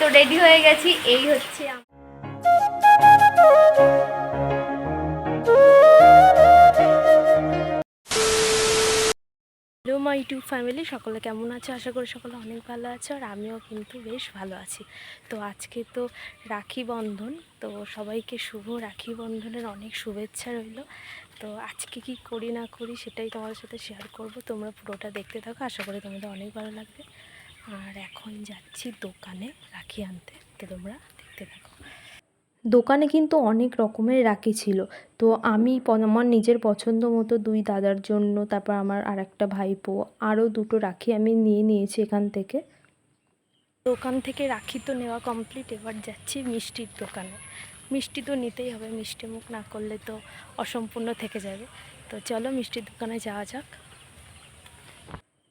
তো রেডি হয়ে গেছি, এই হচ্ছে হ্যালো ইউটিউব ফ্যামিলি সকলে কেমন আছে? আশা করি সকলে অনেক ভালো আছে, আর আমিও কিন্তু বেশ ভালো আছি। তো আজকে তো রাখি বন্ধন, তো সবাইকে শুভ রাখি বন্ধনের অনেক শুভেচ্ছা রইল। তো আজকে কি করি না করি সেটাই তোমাদের সাথে শেয়ার করব, তোমরা পুরোটা দেখতে থাকো, আশা করি তোমাদের অনেক ভালো লাগবে। আর এখন যাচ্ছি দোকানে রাখি আনতে। তো তোমরা দেখতে থাকো। দোকানে কিন্তু অনেক রকমের রাখি ছিল। তো আমি আমার নিজের পছন্দ মতো দুই দাদার জন্য তারপর আমার আর একটা ভাইপো আরও দুটো রাখি আমি নিয়ে নিয়েছি এখান থেকে। দোকান থেকে রাখি তো নেওয়া কমপ্লিট এবার যাচ্ছি মিষ্টির দোকানে। মিষ্টি তো নিতেই হবে মিষ্টি মুখ না করলে তো অসম্পূর্ণ থেকে যাবে। তো চলো মিষ্টির দোকানে যাওয়া যাক।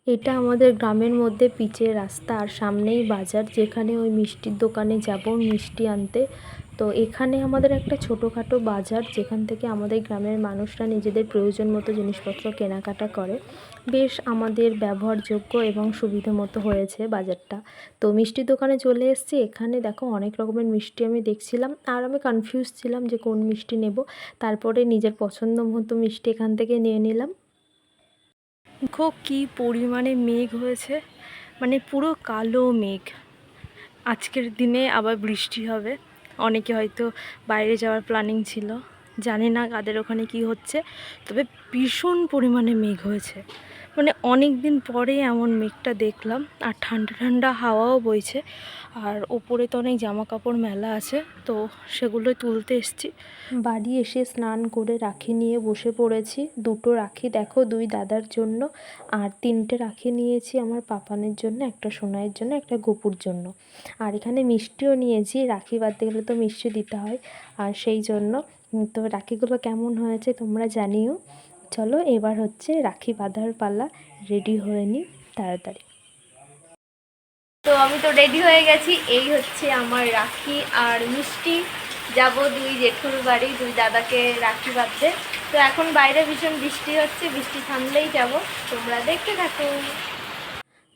এটা আমাদের গ্রামের মধ্যে পিচের রাস্তা। আর সামনেই বাজার, যেখানে ওই মিষ্টির দোকানে যাব, মিষ্টি আনতে। তো এখানে আমাদের একটা ছোটোখাটো বাজার, যেখান থেকে আমাদের গ্রামের মানুষরা নিজেদের প্রয়োজন মতো জিনিসপত্র কেনাকাটা করে। বেশ আমাদের ব্যবহারযোগ্য এবং সুবিধে মতো হয়েছে বাজারটা। তো মিষ্টির দোকানে চলে এসেছি। এখানে দেখো অনেক রকমের মিষ্টি আমি দেখছিলাম। আর আমি কনফিউজ ছিলাম যে কোন মিষ্টি নেব। তারপরে নিজের পছন্দ মতো মিষ্টি এখান থেকে নিয়ে নিলাম। দেখো কী পরিমাণে মেঘ হয়েছে। মানে পুরো কালো মেঘ। আজকের দিনে আবার বৃষ্টি হবে। অনেকে হয়তো বাইরে যাওয়ার প্ল্যানিং ছিল। জানি না কাদের ওখানে কি হচ্ছে, তবে ভীষণ পরিমাণে মেঘ হয়েছে। মানে অনেক দিন পরে এমন মেঘটা দেখলাম, আর ঠান্ডা ঠান্ডা হাওয়াও বইছে, আর ওপরে তো অনেক জামা কাপড় মেলা আছে, তো সেগুলো তুলতে এসছি। বাড়ি এসে স্নান করে রাখি নিয়ে বসে পড়েছি। দুটো রাখি দেখো, দুই দাদার জন্য, আর তিনটে রাখি নিয়েছি আমার পাপানের জন্য, একটা সোনাইয়ের জন্য, একটা গোপুর জন্য। আর এখানে মিষ্টিও নিয়েছি, রাখি বাঁধতে গেলে তো মিষ্টি দিতে হয়, আর সেই জন্য তো রাখিগুলো কেমন হয়েছে তোমরা জানিও। চলো এবার হচ্ছে রাখি বাঁধার পালা রেডি হয়ে নি তাড়াতাড়ি। তো আমি তো রেডি হয়ে গেছি এই হচ্ছে আমার রাখি আর মিষ্টি। যাব দুই জেঠুর বাড়ি দুই দাদাকে রাখি বাঁধতে। তো এখন বাইরে ভীষণ বৃষ্টি হচ্ছে বৃষ্টি থামলেই যাব তোমরা দেখতে থাকো।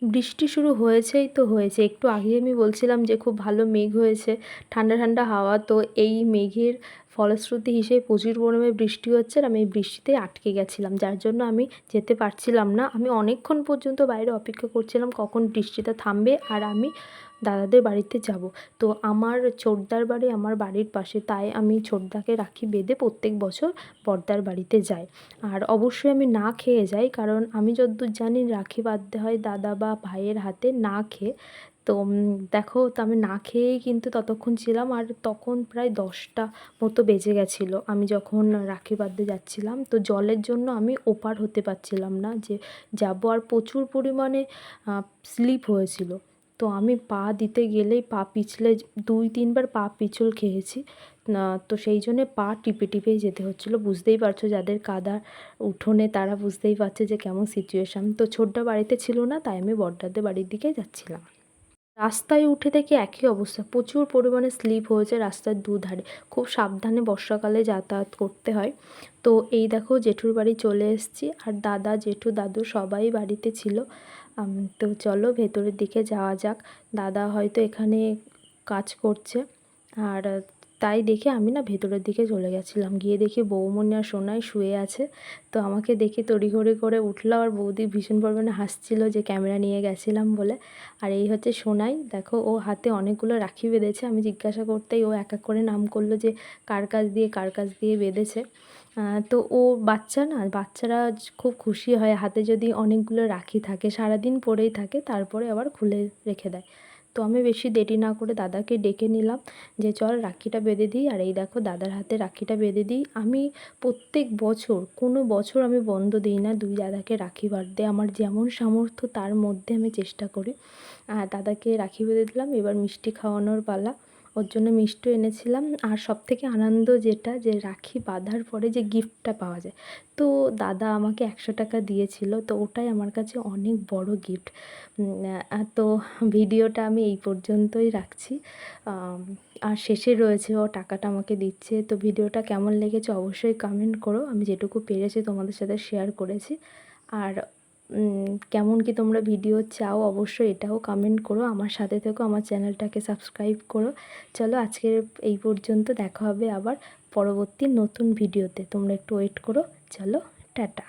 বৃষ্টি শুরু হয়েছেই তো হয়েছে একটু আগে আমি বলছিলাম যে খুব ভালো মেঘ হয়েছে ঠান্ডা ঠান্ডা হাওয়া তো এই মেঘের ফলশ্রুতি হিসেবে প্রচুর পরিমাণে বৃষ্টি হচ্ছে আর আমি এই বৃষ্টিতে আটকে গেছিলাম, যার জন্য আমি যেতে পারছিলাম না। আমি অনেকক্ষণ পর্যন্ত বাইরে অপেক্ষা করছিলাম কখন বৃষ্টিটা থামবে আর আমি দাদাদের বাড়িতে যাব। তো আমার ছোটদার বাড়ি আমার বাড়ির পাশে, তাই আমি ছোটদাকে রাখি বেঁধে প্রত্যেক বছর বড়দার বাড়িতে যাই। আর অবশ্যই আমি না খেয়ে যাই, কারণ আমি যতদূর জানি রাখি বাঁধতে হয় দাদা বা ভাইয়ের হাতে না খেয়ে তো দেখো তো আমি না খেয়েই কিন্তু ততক্ষণ ছিলাম আর তখন প্রায় দশটা মতো বেজে গেছিল। আমি যখন রাখি বাঁধতে যাচ্ছিলাম তো জলের জন্য আমি ওপার হতে পারছিলাম না যে যাব আর প্রচুর পরিমাণে স্লিপ হয়েছিল। তো আমি পা দিতে গেলেই পা পিছলে দুই তিনবার পা পিছল খেয়েছি তো সেই জন্যে পা টিপে টিপেই যেতে হচ্ছিল। বুঝতেই পারছ যাদের কাদা উঠোনে তারা বুঝতেই পারছে যে কেমন সিচুয়েশান তো ছোট্টা বাড়িতে ছিল না, তাই আমি বড়দাদের বাড়ির দিকে যাচ্ছিলাম। রাস্তায় উঠে থেকে একই অবস্থা। প্রচুর পরিমাণে স্লিপ হয়েছে রাস্তার দুধারে। খুব সাবধানে বর্ষাকালে যাতায়াত করতে হয়। তো এই দেখো জেঠুর বাড়ি চলে এসেছি আর দাদা, জেঠু, দাদু সবাই বাড়িতে ছিল। তো চলো ভেতরের দিকে যাওয়া যাক। দাদা হয়তো এখানে কাজ করছে। আর তাই দেখে আমি না ভেতরের দিকে চলে গেছিলাম। গিয়ে দেখি বৌমনি আর সোনাই শুয়ে আছে। তো আমাকে দেখে তড়িঘড়ি করে উঠল আর বৌদি ভীষণ পরিমাণে হাসছিল যে ক্যামেরা নিয়ে গেছিলাম বলে। আর এই হচ্ছে সোনাই। দেখো, ও হাতে অনেকগুলো রাখি বেঁধেছে। আমি জিজ্ঞাসা করতেই ও এক এক করে নাম করল যে কার কাছ দিয়ে, কার কাছ দিয়ে বেঁধেছে। তো ও বাচ্চা না, বাচ্চারা খুব খুশি হয়। হাতে যদি অনেকগুলো রাখি থাকে, সারাদিন পরেই থাকে, তারপরে আবার খুলে রেখে দেয়। তো আমি বেশি দেরি না করে দাদাকে ডেকে নিলাম যে, চল রাখিটা বেঁধে দিই। আর এই দেখো দাদার হাতে রাখিটা বেঁধে দিই। আমি প্রত্যেক বছর, কোনো বছর আমি বন্ধ দিই না, দুই দাদাকে রাখি বাঁধতে। আমার যেমন সামর্থ্য, তার মধ্যে আমি চেষ্টা করি। আর দাদাকে রাখি বেঁধে দিলাম। এবার মিষ্টি খাওয়ানোর পালা। ওর জন্য মিষ্টি এনেছিলাম। আর সবথেকে আনন্দ যেটা, যে রাখি বাঁধার পরে যে গিফটটা পাওয়া যায়। তো দাদা আমাকে একশো টাকা দিয়েছিল, তো ওটাই আমার কাছে অনেক বড় গিফট তো ভিডিওটা আমি এই পর্যন্তই রাখছি। আর শেষে রয়েছে, ও টাকাটা আমাকে দিচ্ছে। তো ভিডিওটা কেমন লেগেছে অবশ্যই কমেন্ট করো। আমি যেটুকু পেরেছি তোমাদের সাথে শেয়ার করেছি। আর কেমন কি তোমরা ভিডিও চাও, অবশ্যই এটাও কমেন্ট করো। আমার সাথে থেকো, আমার চ্যানেলটাকে সাবস্ক্রাইব করো। চলো আজকের এই পর্যন্ত দেখা হবে আবার পরবর্তী নতুন ভিডিওতে তোমরা একটু ওয়েট করো। চলো, টাটা।